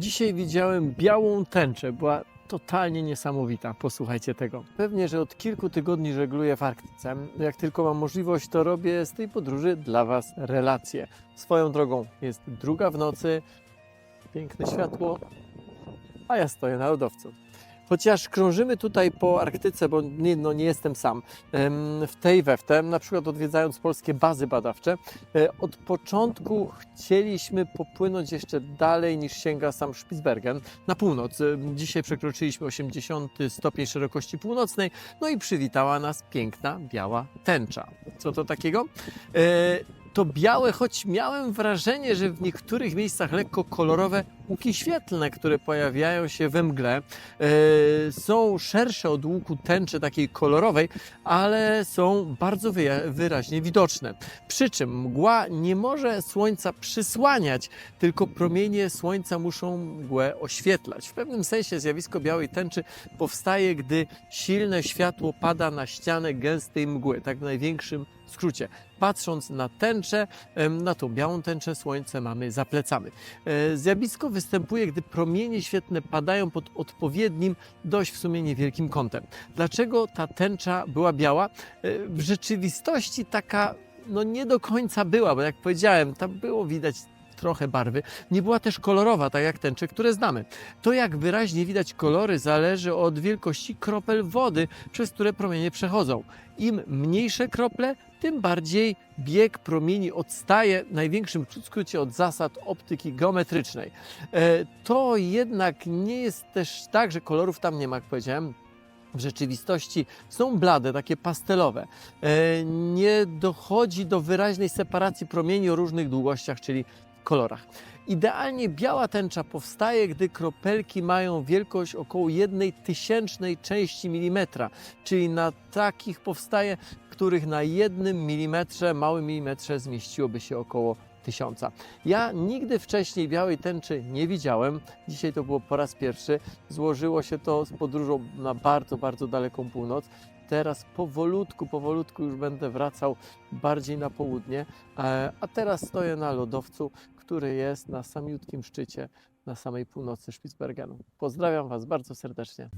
Dzisiaj widziałem białą tęczę, była totalnie niesamowita. Posłuchajcie tego. Pewnie, że od kilku tygodni żegluję w Arktyce. Jak tylko mam możliwość, to robię z tej podróży dla Was relacje. Swoją drogą jest druga w nocy, piękne światło, a ja stoję na lodowcu. Chociaż krążymy tutaj po Arktyce, bo nie, no nie jestem sam, w tej we na przykład odwiedzając polskie bazy badawcze, e, od początku chcieliśmy popłynąć jeszcze dalej niż sięga sam Spitsbergen, na północ. E, Dzisiaj przekroczyliśmy 80 stopień szerokości północnej, no i przywitała nas piękna biała tęcza. Co to takiego? E, to białe, choć miałem wrażenie, że w niektórych miejscach lekko kolorowe łuki świetlne, które pojawiają się we mgle, e, są szersze od łuku tęczy takiej kolorowej, ale są bardzo wyraźnie widoczne. Przy czym mgła nie może słońca przysłaniać, tylko promienie słońca muszą mgłę oświetlać. W pewnym sensie zjawisko białej tęczy powstaje, gdy silne światło pada na ścianę gęstej mgły, tak w największym skrócie. Patrząc na tęczę, na tą białą tęczę, słońce mamy za plecami. E, Zjawisko występuje, gdy promienie świetlne padają pod odpowiednim, dość w sumie niewielkim kątem. Dlaczego ta tęcza była biała? E, W rzeczywistości taka no nie do końca była, bo jak powiedziałem, tam było widać trochę barwy. Nie była też kolorowa, tak jak tęcze, które znamy. To, jak wyraźnie widać kolory, zależy od wielkości kropel wody, przez które promienie przechodzą. Im mniejsze krople, tym bardziej bieg promieni odstaje w największym skrócie od zasad optyki geometrycznej. E, To jednak nie jest też tak, że kolorów tam nie ma, jak powiedziałem. W rzeczywistości są blade, takie pastelowe. E, Nie dochodzi do wyraźnej separacji promieni o różnych długościach, czyli kolorach. Idealnie biała tęcza powstaje, gdy kropelki mają wielkość około 1 tysięcznej części milimetra, czyli na takich powstaje, których na jednym milimetrze, małym milimetrze zmieściłoby się około tysiąca. Ja nigdy wcześniej białej tęczy nie widziałem. Dzisiaj to było po raz pierwszy. Złożyło się to z podróżą na bardzo, bardzo daleką północ. Teraz powolutku, powolutku już będę wracał bardziej na południe, e, a teraz stoję na lodowcu, który jest na samiutkim szczycie, na samej północy Spitsbergenu. Pozdrawiam Was bardzo serdecznie.